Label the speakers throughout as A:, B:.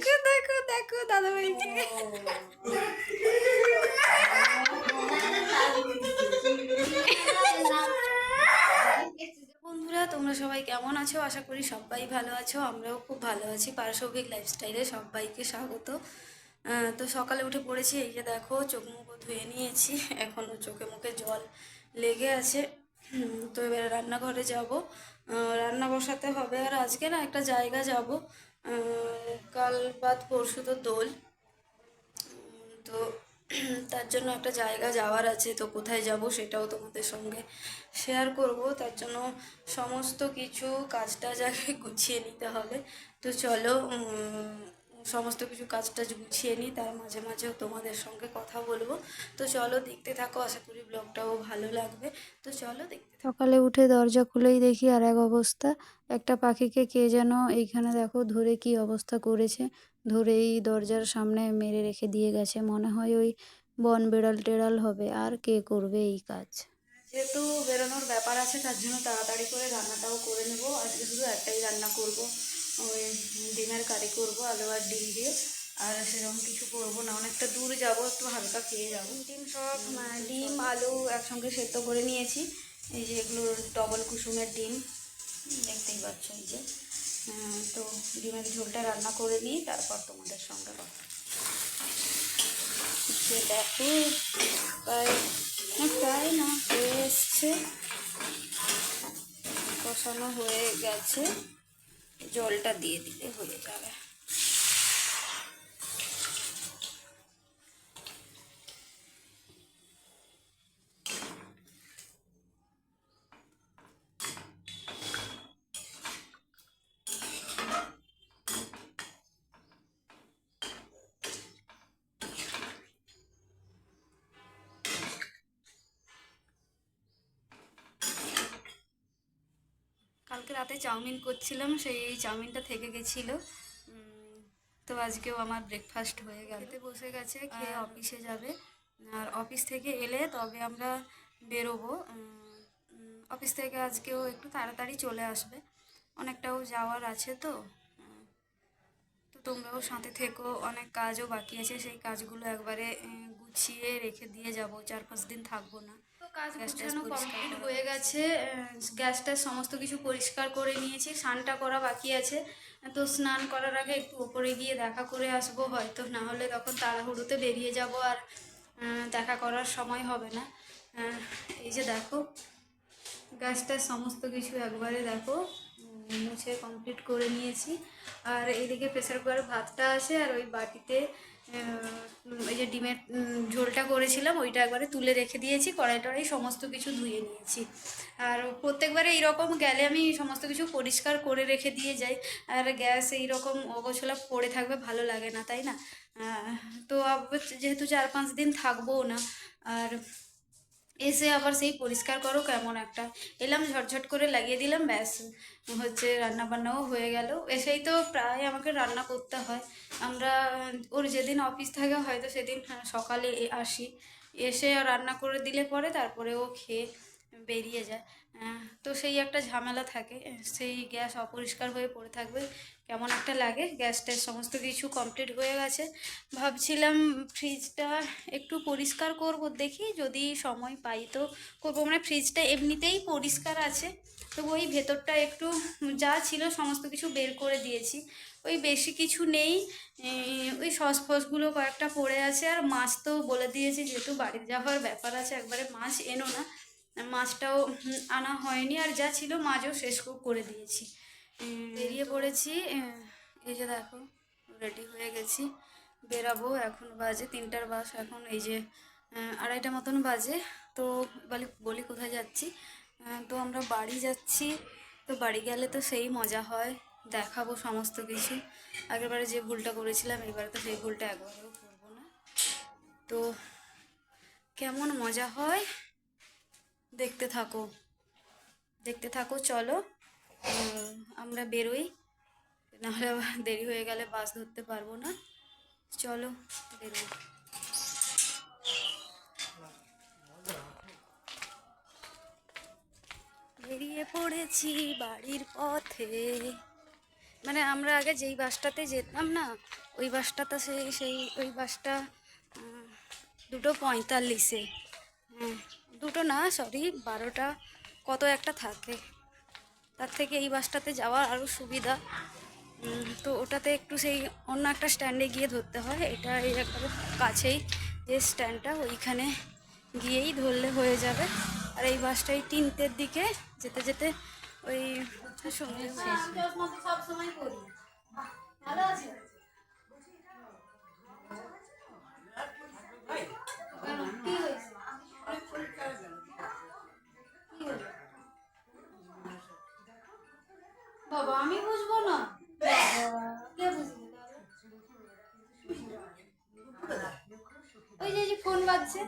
A: দেখো দেখো দেখো দাদা ভাইকে বন্ধুরা, তোমরা সবাই কেমন আছো? আশা করি সবাই ভালো আছো। আমরাও খুব ভালো আছি। পারসৌভিক লাইফস্টাইলে সবাইকে স্বাগত। তো সকালে উঠে পড়েছি। এই যে দেখো, চোখ মুখ ধুয়ে নিয়েছি। এখনও চোখে মুখে জল লেগে আছে। তো এবার রান্নাঘরে যাব। রান্না বসাতে হবে। আর আজকে না একটা জায়গা যাব। কাল বাদ পরশু তো দোল। তো তার জন্য একটা জায়গা যাওয়ার আছে, তো কোথায় যাব সেটাও তোমাদের সঙ্গে শেয়ার করব। তার জন্য সমস্ত কিছু কাজটা আগে গুছিয়ে নিতে হবে। তো চলো সমস্ত কিছু কাজ টাজ গুছিয়ে নিই তার মাঝে মাঝেও তোমাদের সঙ্গে কথা বলব। তো চলো দেখতে থাকো আশা করি ব্লগটাও ভালো লাগবে। তো চলো দেখতে
B: সকালে উঠে দরজা খুলেই দেখি আর এক অবস্থা। একটা পাখিকে কে যেন এইখানে দেখো ধরে কি অবস্থা করেছে। ধরে এই দরজার সামনে মেরে রেখে দিয়ে গেছে। মনে হয় ওই বন বেড়াল টেড়াল হবে। আর কে করবে এই কাজ?
A: যেহেতু বেরোনোর ব্যাপার আছে তার জন্য তাড়াতাড়ি করে রান্নাটাও করে নেব। আজকে শুধু একটাই রান্না করব। ওই ডিমের কারি করব আলু আর ডিম দিয়ে। আর সেরকম কিছু করব না অনেকটা দূর যাব একটু হালকা খেয়ে যাব। ডিম সব ডিম আলু একসঙ্গে সেদ্ধ করে নিয়েছি। এই যে এগুলো ডবল কুসুমের ডিম দেখতেই পাচ্ছ এই যে। তো ডিমের ঝোলটা রান্না করে নিই তারপর তোমাদের সঙ্গে কথা দেখো প্রায় না, প্রায় না হয়ে এসছে। কষানো হয়ে গেছে। জলটা দিয়ে দিলে হয়ে যাবে। কালকে রাতে চাউমিন করছিলাম সেই চাউমিনটা থেকে গেছিল। তো আজকেও আমার ব্রেকফাস্ট হয়ে গেল। বসে গেছে খেয়ে অফিসে যাবে। আর অফিস থেকে এলে তবে আমরা বেরোবো। অফিস থেকে আজকেও একটু তাড়াতাড়ি চলে আসবে। অনেকটাও যাওয়ার আছে তো। তো তোমরাও সাথে থেকো অনেক কাজও বাকি আছে। সেই কাজগুলো একবারে গুছিয়ে রেখে দিয়ে যাব। চার পাঁচ দিন থাকব না। কাজ গুছানো কমপ্লিট হয়ে গেছে। গ্যাসটা সমস্ত কিছু পরিষ্কার করে নিয়েছি। স্নানটা করা বাকি আছে। তো স্নান করার আগে একটু ওপরে গিয়ে দেখা করে আসব হয়তো। না হলে তখন তাড়াহুড়োতে বেরিয়ে যাব আর দেখা করার সময় হবে না। এই যে দেখো গ্যাসটা সমস্ত কিছু একবারে দেখো। মুছে কমপ্লিট করে নিয়েছি। আর এইদিকে প্রেসার কুকারে ভাতটা আছে আর ওই বাটিতে ওই যে ডিমের ঝোলটা করেছিলাম, ওইটা একবারে তুলে রেখে দিয়েছি, কড়াই টড়াই সমস্ত কিছু ধুয়ে নিয়েছি। আর প্রত্যেকবারে এইরকম গেলে আমি সমস্ত কিছু পরিষ্কার করে রেখে দিয়ে যাই, আর গ্যাস এইরকম অগোছলা পড়ে থাকবে, ভালো লাগে না, তাই না? তো যেহেতু চার পাঁচ দিন থাকবোও না, আর এসে আবার সেই পরিষ্কার করো কেমন একটা। এলাম, ঝটঝট করে লাগিয়ে দিলাম, ব্যাস, হচ্ছে রান্না বান্নাও হয়ে গেল। এসেই তো প্রায় আমাকে রান্না করতে হয়। আমরা, ওর যেদিন অফিস থাকে, হয়তো সেদিন সকালে আসি। এসে রান্না করে দিলে পরে তারপরে ও খেয়ে বেরিয়ে যায়। তো সেই একটা ঝামেলা থাকে, সেই গ্যাস অপরিষ্কার হয়ে পড়ে থাকবে, কেমন একটা লাগে, গ্যাসটার সমস্ত কিছু কমপ্লিট হয়ে গেছে। ভাবছিলাম ফ্রিজটা একটু পরিষ্কার করব, দেখি যদি সময় পাই তো করব। মানে ফ্রিজটা এমনিতেই পরিষ্কার আছে, তো ওই ভেতরটা একটু যা ছিল সমস্ত কিছু বের করে দিয়েছি। ওই বেশি কিছু নেই ওই সস ফসগুলো কয়েকটা পড়ে আছে, আর মাছ তো বলে দিয়েছি, যেহেতু বাড়িতে যাওয়ার ব্যাপার আছে, একবারে মাছ এনো না। মাছটাও আনা হয়নি আর যা ছিল মাছও শেষ করে দিয়েছি। বেরিয়ে পড়েছি এই যে দেখো রেডি হয়ে গেছি, বেরাবো, এখন বাজে তিনটার বাস, এখন এই যে আড়াইটা মতন বাজে, তো বলি বলি কোথায় যাচ্ছি? তো আমরা বাড়ি যাচ্ছি, তো বাড়ি গেলে তো সেই মজা হয়, দেখাবো সমস্ত কিছু। আগেরবারে যে ভুলটা করেছিলাম এবারে তো সেই ভুলটা একবারেও করব না। তো কেমন মজা হয় দেখতে থাকো। দেখতে থাকো, চলো। আমরা বেরোই। নাহলে দেরি হয়ে গেলে বাস ধরতে পারব না। চলো, বেরোই। বেরিয়ে পড়েছি বাড়ির পথে। মানে আমরা আগে যেই বাসটাতে যেতাম না, ওই বাসটাতে সেই সেই, ওই বাসটা দুটো পঁয়তাল্লিশে। হ্যাঁ দুটো না সরি বারোটা, কত একটা থাকে। তার থেকে এই বাসটাতে যাওয়ার আরও সুবিধা। তো ওটাতে একটু সেই অন্য একটা স্ট্যান্ডে গিয়ে ধরতে হয়। এটা এই একটা কাছেই যে স্ট্যান্ডটা, ওইখানে গিয়েই ধরলে হয়ে যাবে। আর এই বাসটা এই তিনটের দিকে যেতে যেতে ওই হয়ে বাবা আমি বুঝব না। কে বুঝবে ওই যে যে ফোন বাজছে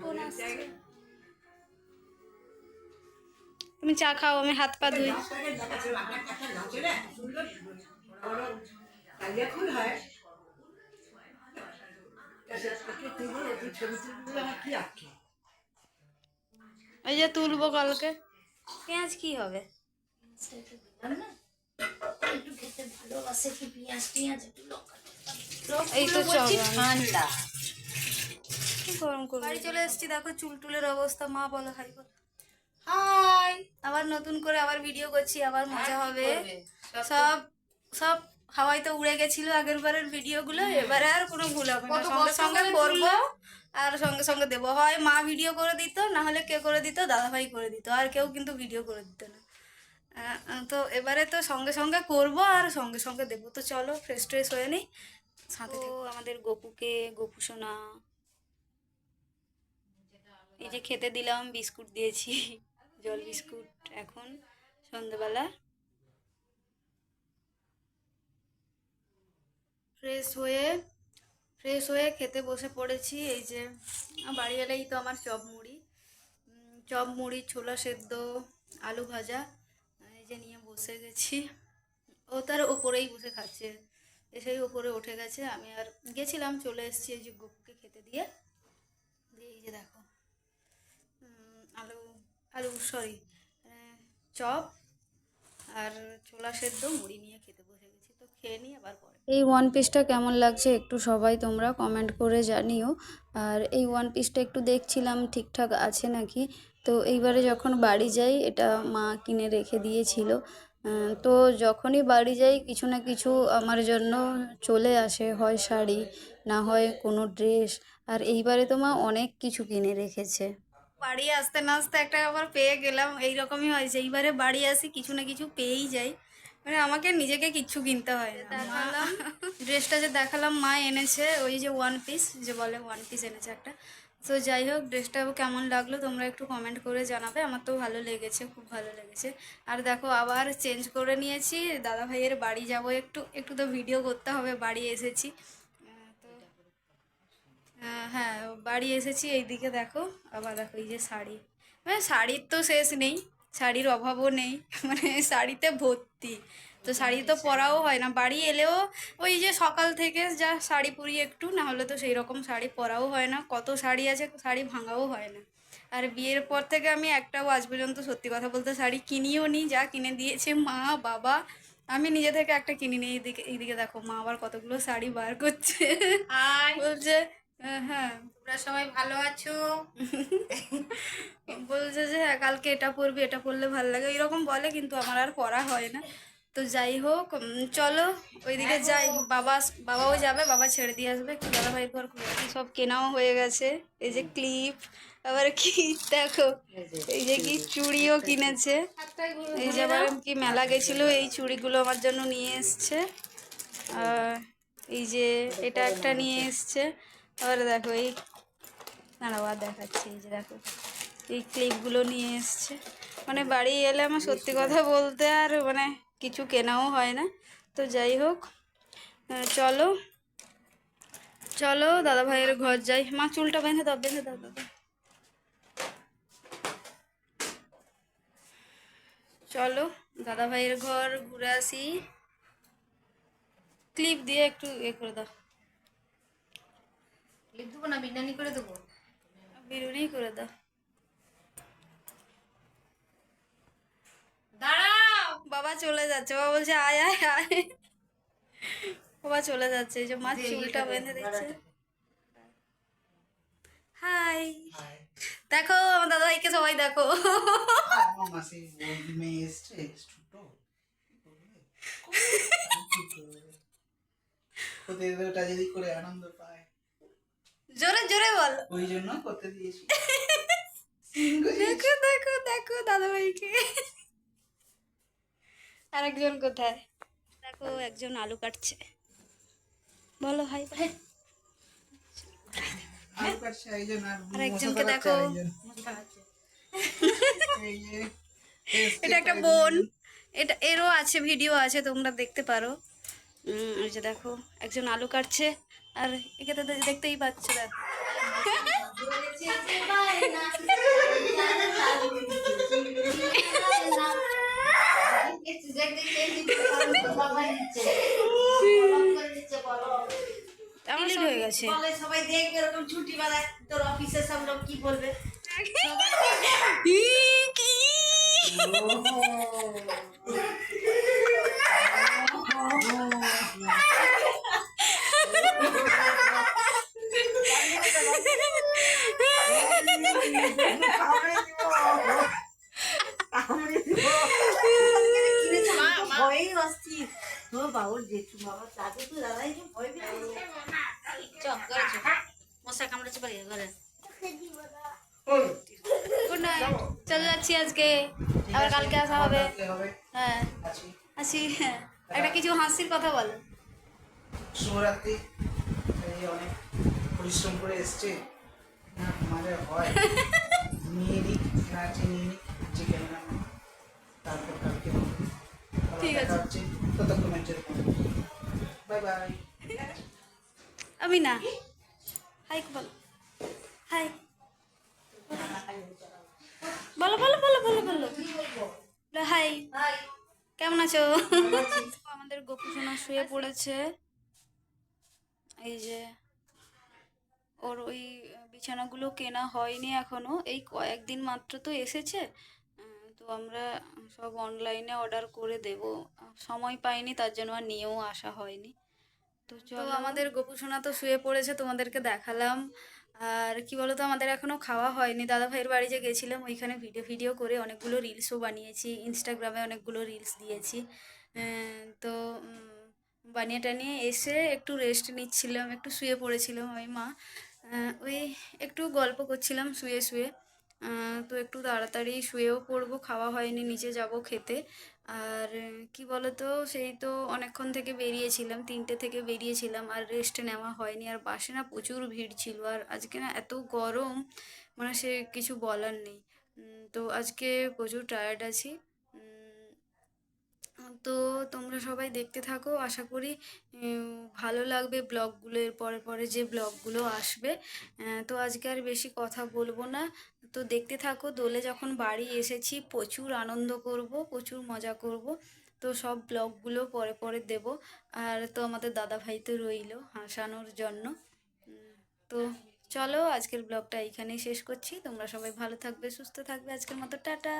A: ফোন আসছে। তুমি চা খাও আমি হাত পা ধুই। ওই যে তুলবো কালকে। পেঁয়াজ কি হবে? এই তো ঠান্ডা। গরম করব? বাড়ি চলে এসেছি দেখো চুল টুলের অবস্থা মা বলো হাই বলো। হাই আবার নতুন করে আবার ভিডিও করছি আবার মজা হবে। সব সব হাওয়ায় তো উড়ে গেছিল আগের বারের ভিডিওগুলো এবারে আর কোনো ভুল হবে না। সঙ্গে সঙ্গে করব আর সঙ্গে সঙ্গে দেবো। হয় মা ভিডিও করে দিত না হলে কে করে দিত? দাদাভাই করে দিত আর কেউ কিন্তু ভিডিও করে দিত না। তো এবারে তো সঙ্গে সঙ্গে করব আর সঙ্গে সঙ্গে দেবো। তো চলো ফ্রেশ ট্রেশ হয়ে নিই সাথে আমাদের গপুকে গপু সোনা। এই যে খেতে দিলাম বিস্কুট দিয়েছি জল বিস্কুট এখন সন্ধ্যেবেলা ফ্রেশ হয়ে ফ্রেশ হয়ে খেতে বসে পড়েছি। এই যে বাড়ি এলেই তো আমার চপ মুড়ি। চপ মুড়ি ছোলা সেদ্ধ আলু ভাজা। যে নিয়ে বসে গেছি, ও তার ওপরেই বসে খাচ্ছে। এসেই ওপরে উঠে গেছে। আমি আর গেছিলাম, চলে এসেছি এই যে গুপকে খেতে দিয়ে। দিয়ে এই যে দেখো আলু আলু সরি চপ আর ছোলা সেদ্ধ, মুড়ি নিয়ে খেতে বসে গেছি। তো খেয়ে নিই আবার পরে।
B: এই ওয়ান পিসটা কেমন লাগছে একটু সবাই তোমরা কমেন্ট করে জানিও। আর এই ওয়ান পিসটা একটু দেখছিলাম, ঠিকঠাক আছে নাকি? তো এইবারে যখন বাড়ি যাই, এটা মা কিনে রেখে দিয়েছিল। তো যখনই বাড়ি যাই, কিছু না কিছু আমার জন্য চলে আসে। হয় শাড়ি, না হয় কোনো ড্রেস আর এইবারে তো মা অনেক কিছু কিনে রেখেছে।
A: বাড়ি আসতে না আসতে একটা আবার পেয়ে গেলাম এই রকমই হয়েছে এইবারে বাড়ি আসি কিছু না কিছু পেয়েই যাই। মানে আমাকে নিজেকে কিচ্ছু কিনতে হয় না। দেখালাম। ড্রেসটা যে দেখালাম মা এনেছে ওই যে ওয়ান পিস যে বলে ওয়ান পিস এনেছে একটা। তো যাই হোক ড্রেসটা কেমন লাগল তোমরা একটু কমেন্ট করে জানাবে আমার তো ভালো লেগেছে খুব ভালো লেগেছে। আর দেখো আবার চেঞ্জ করে নিয়েছি দাদা ভাইয়ের বাড়ি যাব একটু একটু তো ভিডিও করতে হবে বাড়ি এসেছি। হ্যাঁ বাড়ি এসেছি এইদিকে দেখো আবার দেখো এই যে শাড়ি। মানে শাড়ির তো শেষ নেই শাড়ির অভাবও নেই মানে শাড়িতে ভর্তি। তো শাড়ি তো পরাও হয় না বাড়ি এলেও ওই যে সকাল থেকে যা শাড়ি পরি একটু না হলে তো সেই রকম শাড়ি পরাও হয় না কত শাড়ি আছে শাড়ি ভাঙাও হয় না। আর বিয়ের পর থেকে আমি একটাও আজ পর্যন্ত সত্যি কথা বলতে শাড়ি কিনিও নি যা কিনে দিয়েছে মা বাবা আমি নিজে থেকে একটা কিনিনি এইদিকে এইদিকে দেখো মা আবার কতগুলো শাড়ি বার করছে। বলছে হ্যাঁ
C: তোমরা সবাই ভালো আছো?
A: বলছে যে হ্যাঁ কালকে এটা পরবি এটা পরলে ভালো লাগে। এরকম বলে কিন্তু আমার আর পরা হয় না। তো যাই হোক চলো ওইদিকে যাই। বাবা বাবাও যাবে বাবা ছেড়ে দিয়ে আসবে। একটু দাদা ভাই ঘর সব কেনাও হয়ে গেছে। এই যে ক্লিপ আবার কি দেখো এই যে কি চুড়িও কিনেছে। এই যে আবার কি মেলা গেছিল এই চুড়িগুলো আমার জন্য নিয়ে এসছে। এই যে এটা একটা নিয়ে এসছে। আবার দেখো এই, দাঁড়াও, আর দেখাচ্ছি, এই যে দেখো, এই ক্লিপগুলো নিয়ে এসছে। মানে বাড়ি এলে আমার সত্যি কথা বলতে আর মানে কিছু কেনাও হয় না। তো যাই হোক চলো চলো দাদা ভাইয়ের ঘর যাই। মা, চুলটা বেঁধে দাও বেঁধে দাও, দাদা। চলো দাদা ভাইয়ের ঘর ঘুরে আসি। ক্লিপ দিয়ে একটু এ করে দাও।
C: ক্লিপ দেবো না বিরিয়ানি করে দেবো
A: বিরুনি করে দাও
C: দাঁড়াও
A: বাবা চলে যাচ্ছে বাবা বলছে আয় আয় আয় বাবা চলে যাচ্ছে এই যে মা চুলটা বেঁধে দিচ্ছে হাই দেখো আমার দাদা ভাইকে সবাই দেখো
D: ওদের ওটা যদি করে আনন্দ পায়
A: জোরে জোরে বল।
D: ওই জন্য করতে দিয়েছি।
A: দেখো দেখো দেখো দাদা ভাইকে আরেকজন কোথায়? দেখো একজন আলু কাটছে। বলো
D: কাটছে আর
A: আর একজনকে দেখো। এটা একটা বোন। এটা এরও আছে ভিডিও আছে তোমরা দেখতে পারো। উম, এই যে দেখো একজন আলু কাটছে। আর একে তো দেখতেই পাচ্ছ দেখো হয়ে গেছে।
E: সবাই দেখবে এরকম ছুটি বেলায়। তোর অফিসে সব লোক কি বলবে
A: কি?
E: ভয়েই অস্থির ও বাবুর জেঠু বাবা তাকে তো দাদাই যে ভয় পেয়ে
C: মশা কামড়েছে পারি ঘরে।
A: গুড নাইট চলে যাচ্ছি আজকে। আবার কালকে আসা হবে। হ্যাঁ। আসি একটা কিছু হাসির কথা বলো।
D: শুভরাত্রি। অনেক পরিশ্রম করে এসছে। না হয়। নিয়ে নিক নাচে নিয়ে নিক চিকেন তারপর কালকে
A: ঠিক আছে।
D: ততক্ষণের জন্য। Bye bye.
A: আমি না। হাই বলো হাই বলো বলো বলো বলো বলো বলো, হাই কেমন আছো? আমাদের গোপুসোনা শুয়ে পড়েছে। এই যে ওর ওই বিছানাগুলো কেনা হয়নি এখনও। এই কয়েকদিন মাত্র তো এসেছে। তো আমরা সব অনলাইনে অর্ডার করে দেব। সময় পাইনি তার জন্য আর নিয়েও আসা হয়নি। তো চলো। আমাদের গোপুসোনা তো শুয়ে পড়েছে তোমাদেরকে দেখালাম। আর কি বলতো, আমাদের এখনও খাওয়া হয়নি। দাদা ভাইয়ের বাড়ি যে গেছিলাম, ওইখানে ভিডিও ভিডিও করে অনেকগুলো রিলসও বানিয়েছি। ইনস্টাগ্রামে অনেকগুলো রিলস দিয়েছি। তো বানিয়ে টানিয়ে এসে একটু রেস্ট নিচ্ছিলাম, একটু শুয়ে পড়েছিলাম ওই মা। ওই একটু গল্প করছিলাম শুয়ে শুয়ে। তো একটু তাড়াতাড়ি শুয়েও পড়ব, খাওয়া হয়নি, নিচে যাব খেতে। আর, কি বলতো, সেই তো অনেকক্ষণ থেকে বেরিয়েছিলাম, তিনটে থেকে বেরিয়েছিলাম, আর রেস্ট নেওয়া হয়নি, আর বাসে না প্রচুর ভিড় ছিল, আর আজকে না এত গরম মানে সে কিছু বলার নেই। তো আজকে প্রচুর টায়ার্ড আছি। তো তোমরা সবাই দেখতে থাকো, আশা করি ভালো লাগবে ব্লগগুলো এর পরে পরে যে ব্লগগুলো আসবে। তো আজকে আর বেশি কথা বলব না। তো দেখতে থাকো, দোলে যখন বাড়ি এসেছি, প্রচুর আনন্দ করব, প্রচুর মজা করব। তো সব ব্লগগুলো পরে পরে দেব। আর তো আমাদের দাদা ভাই তো রইল হাসানোর জন্য। তো চলো, আজকের ব্লগটা এইখানেই শেষ করছি। তোমরা সবাই ভালো থাকবে, সুস্থ থাকবে। আজকের মতো টাটা।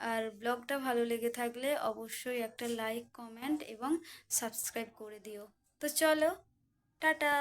A: আর ব্লগটা ভালো লেগে থাকলে অবশ্যই একটা লাইক, কমেন্ট এবং সাবস্ক্রাইব করে দিও। তো চলো, টাটা!